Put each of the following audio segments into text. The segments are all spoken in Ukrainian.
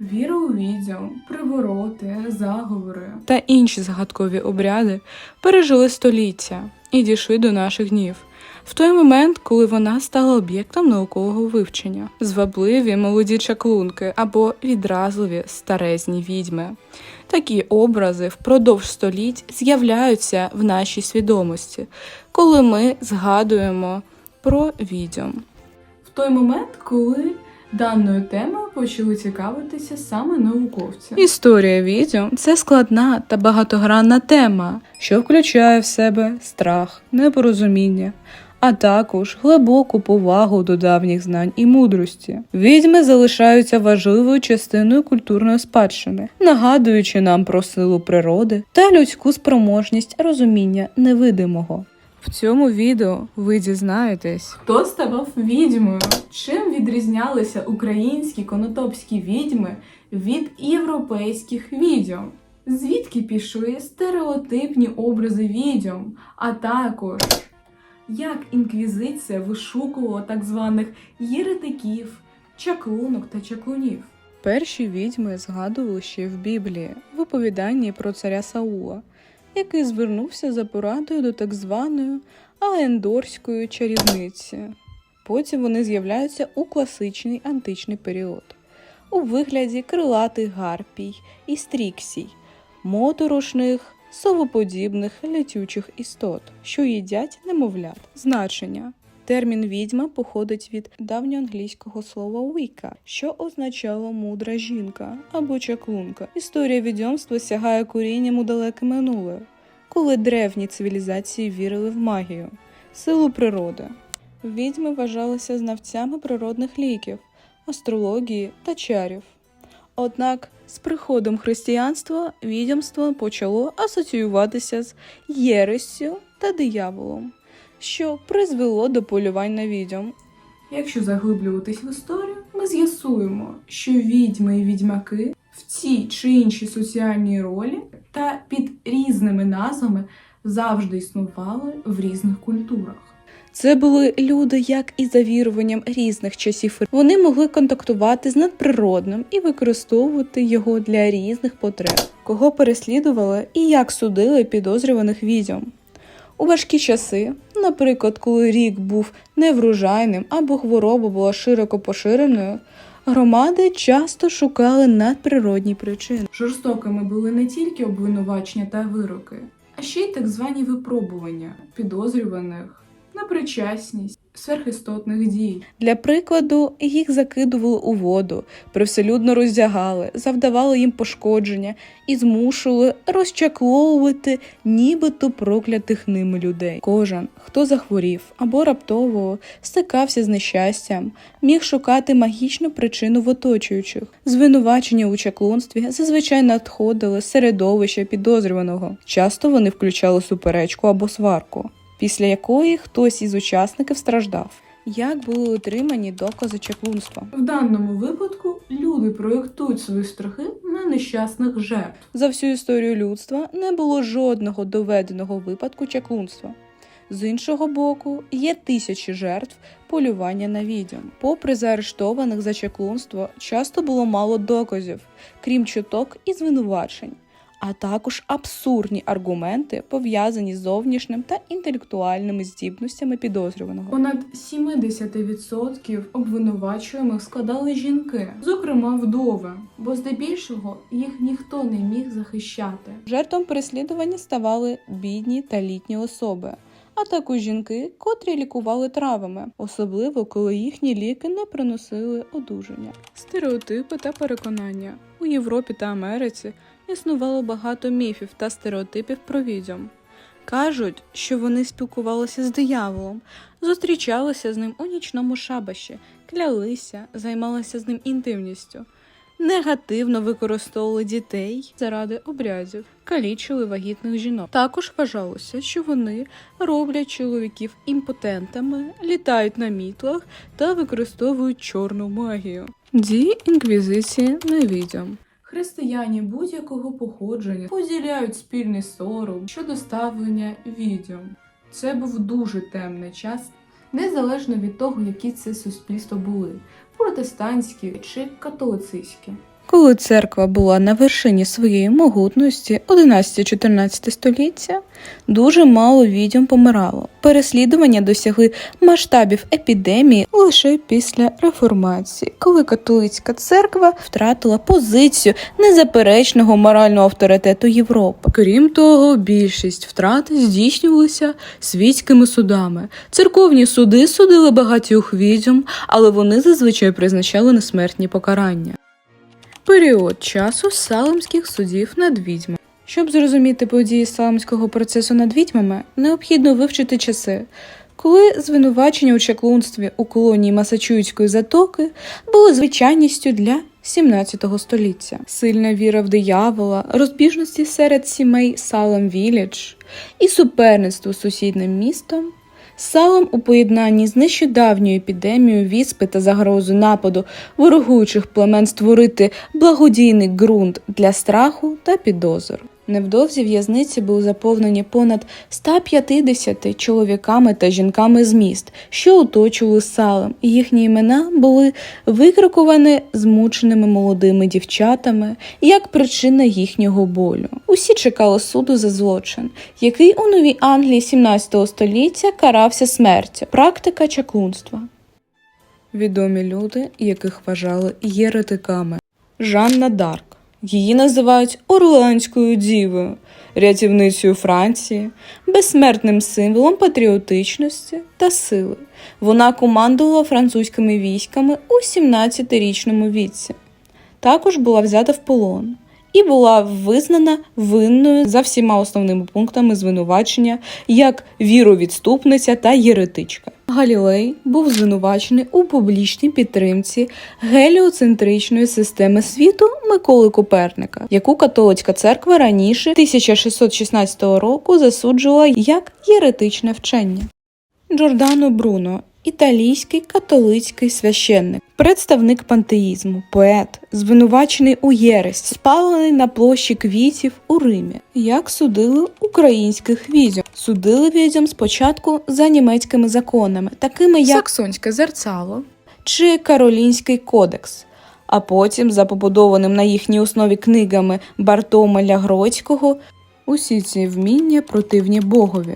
Віра у відьом, привороти, заговори. та інші загадкові обряди пережили століття і дійшли до наших днів. В той момент, коли вона стала об'єктом наукового вивчення, звабливі молоді чаклунки або відразливі старезні відьми. Такі образи впродовж століть з'являються в нашій свідомості, коли ми згадуємо про відьом. В той момент, коли даною темою почали цікавитися саме науковці. Історія відьом це складна та багатогранна тема, що включає в себе страх, непорозуміння, а також глибоку повагу до давніх знань і мудрості. Відьми залишаються важливою частиною культурної спадщини, нагадуючи нам про силу природи та людську спроможність розуміння невидимого. В цьому відео ви дізнаєтесь, Хто ставав відьмою? Чим відрізнялися українські конотопські відьми від європейських відьом? Звідки пішли стереотипні образи відьом, а також як інквізиція вишукувала так званих єретиків, чаклунок та чаклунів? Перші відьми згадували ще в Біблії в оповіданні про царя Саула, який звернувся за порадою до так званої Аендорської чарівниці. Потім вони з'являються у класичний античний період у вигляді крилатих гарпій і стріксій, моторошних, совоподібних летючих істот, що їдять немовлят. Значення Термін відьма походить від давньоанглійського слова «віка», що означало мудра жінка або чаклунка. Історія відьомства сягає корінням у далеке минуле, коли древні цивілізації вірили в магію, силу природи. Відьми вважалися знавцями природних ліків, астрології та чарів. Однак з приходом християнства відьомство почало асоціюватися з єрессю та дияволом що призвело до полювань на відьом. Якщо заглиблюватись в історію, ми з'ясуємо, що відьми і відьмаки в цій чи іншій соціальній ролі та під різними назвами завжди існували в різних культурах. Це були люди, як і за віруванням різних часів. Вони могли контактувати з надприродним і використовувати його для різних потреб, кого переслідували і як судили підозрюваних відьом. У важкі часи, наприклад, коли рік був неврожайним або хвороба була широко поширеною, громади часто шукали надприродні причини. Жорстокими були не тільки обвинувачення та вироки, а ще й так звані випробування підозрюваних на причасність сверхістотних дій. Для прикладу, їх закидували у воду, привселюдно роздягали, завдавали їм пошкодження і змушували розчакловувати нібито проклятих ними людей. Кожен, хто захворів або раптово стикався з нещастям, міг шукати магічну причину в оточуючих. Звинувачення у чаклунстві зазвичай надходили з середовища підозрюваного. Часто вони включали суперечку або сварку після якої хтось із учасників страждав. Як були отримані докази чаклунства? В даному випадку люди проєктують свої страхи на нещасних жертв. За всю історію людства не було жодного доведеного випадку чаклунства. З іншого боку, є тисячі жертв полювання на відьом. Попри заарештованих за чаклунство, часто було мало доказів, крім чуток і звинувачень, а також абсурдні аргументи, пов'язані з зовнішнім та інтелектуальними здібностями підозрюваного. Понад 70% обвинувачуємих складали жінки, зокрема вдови, бо здебільшого їх ніхто не міг захищати. Жертвам переслідування ставали бідні та літні особи, а також жінки, котрі лікували травами, особливо коли їхні ліки не приносили одужання. Стереотипи та переконання у Європі та Америці існувало багато міфів та стереотипів про відьом. Кажуть, що вони спілкувалися з дияволом, зустрічалися з ним у нічному шабаші, клялися, займалися з ним інтимністю, негативно використовували дітей заради обрядів, калічили вагітних жінок. Також вважалося, що вони роблять чоловіків імпотентами, літають на мітлах та використовують чорну магію. Дії інквізиції на відьом. Християні будь-якого походження поділяють спільний сором щодо ставлення відьом. Це був дуже темний час, незалежно від того, які це суспільства були протестантські чи католицистські. Коли церква була на вершині своєї могутності 11-14 століття, дуже мало відьом помирало. Переслідування досягли масштабів епідемії лише після реформації, коли католицька церква втратила позицію незаперечного морального авторитету Європи. Крім того, більшість втрат здійснювалися світськими судами. Церковні суди судили багатьох відьом, але вони зазвичай призначали на смертні покарання. Період часу салемських судів над відьмами. Щоб зрозуміти події салемського процесу над відьмами, необхідно вивчити часи, коли звинувачення у чаклунстві у колонії Масачуїтської затоки були звичайністю для 17 століття. Сильна віра в диявола, розбіжності серед сімей Салем Вілідж і суперництво з сусідним містом Салом у поєднанні з нещодавньою епідемією віспи та загрозу нападу ворогуючих племен створити благодійний ґрунт для страху та підозр. Невдовзі в'язниці були заповнені понад 150 чоловіками та жінками з міст, що оточували салем, їхні імена були викрикувані змученими молодими дівчатами як причина їхнього болю. Усі чекали суду за злочин, який у Новій Англії 17 століття карався смертю, практика чаклунства. Відомі люди, яких вважали єретиками. Жанна Дарк. Її називають Орлеанською дівою, рятівницею Франції, безсмертним символом патріотичності та сили. Вона командувала французькими військами у 17-річному віці. Також була взята в полон і була визнана винною за всіма основними пунктами звинувачення як віровідступниця та єретичка. Галілей був звинувачений у публічній підтримці геліоцентричної системи світу Миколи Коперника, яку католицька церква раніше 1616 року засуджувала як єретичне вчення. Джордано Бруно італійський католицький священник, представник пантеїзму, поет, звинувачений у єресі, спалений на площі квітів у Римі. Як судили українських відьом? Судили відьом спочатку за німецькими законами, такими як Саксонське зерцало чи Каролінський кодекс. А потім, за побудованим на їхній основі книгами Бартомеля Гроцького, усі ці вміння противні Богові,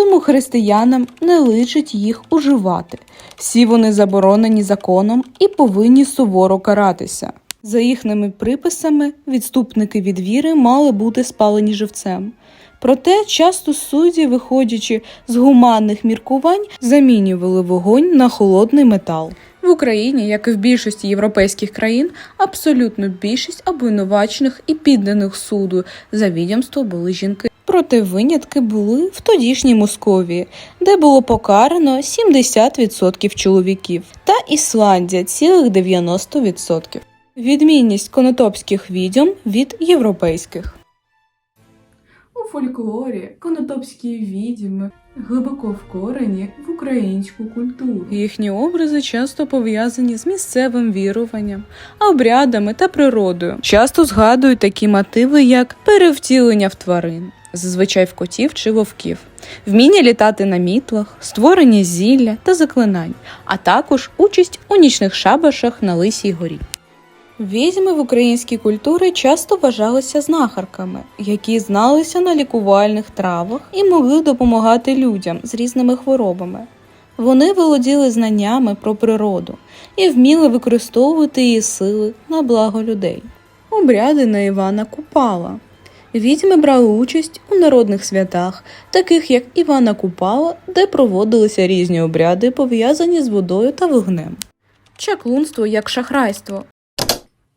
тому християнам не личить їх уживати. Всі вони заборонені законом і повинні суворо каратися. За їхніми приписами, відступники від віри мали бути спалені живцем. Проте часто судді, виходячи з гуманних міркувань, замінювали вогонь на холодний метал. В Україні, як і в більшості європейських країн, абсолютно більшість обвинувачених і підданих суду за відомство були жінки. Проте винятки були в тодішній Московії, де було покарано 70% чоловіків, та Ісландія цілих 90%. Відмінність конотопських відьом від європейських. У фольклорі конотопські відьми глибоко вкорені в українську культуру. Їхні образи часто пов'язані з місцевим віруванням, обрядами та природою. Часто згадують такі мотиви, як перевтілення в тварин, зазвичай в котів чи вовків, вміння літати на мітлах, створення зілля та заклинань, а також участь у нічних шабашах на Лисій горі. Відьми в українській культурі часто вважалися знахарками, які зналися на лікувальних травах і могли допомагати людям з різними хворобами. Вони володіли знаннями про природу і вміли використовувати її сили на благо людей. Обряди на Івана Купала. Відьми брали участь у народних святах, таких як Івана Купала, де проводилися різні обряди, пов'язані з водою та вогнем. Чаклунство як шахрайство.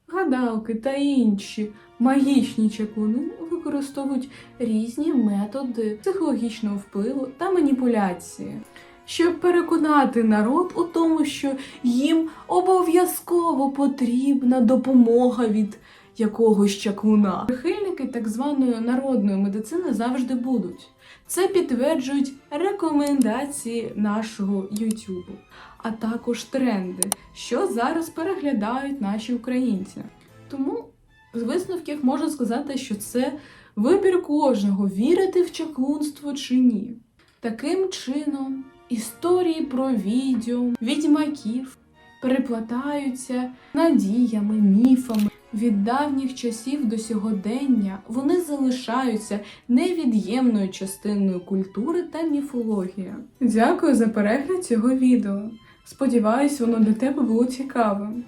Гадалки та інші магічні чаклуни використовують різні методи психологічного впливу та маніпуляції, щоб переконати народ у тому, що їм обов'язково потрібна допомога від якогось чаклуна. Прихильники так званої народної медицини завжди будуть. Це підтверджують рекомендації нашого Ютубу, а також тренди, що зараз переглядають наші українці. Тому з висновків можна сказати, що це вибір кожного вірити в чаклунство чи ні. Таким чином, історії про відьом, відьмаків переплетаються надіями, міфами Від давніх часів до сьогодення вони залишаються невід'ємною частиною культури та міфології. Дякую за перегляд цього відео. Сподіваюсь, воно для тебе було цікавим.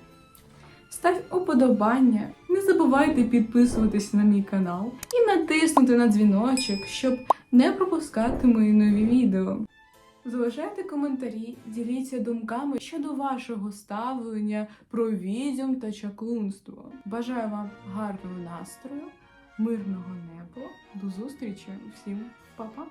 Став уподобання, не забувайте підписуватись на мій канал і натиснути на дзвіночок, щоб не пропускати мої нові відео. Залишайте коментарі, діліться думками щодо вашого ставлення про відьом та чаклунство. Бажаю вам гарного настрою, мирного неба. До зустрічі всім, па-па!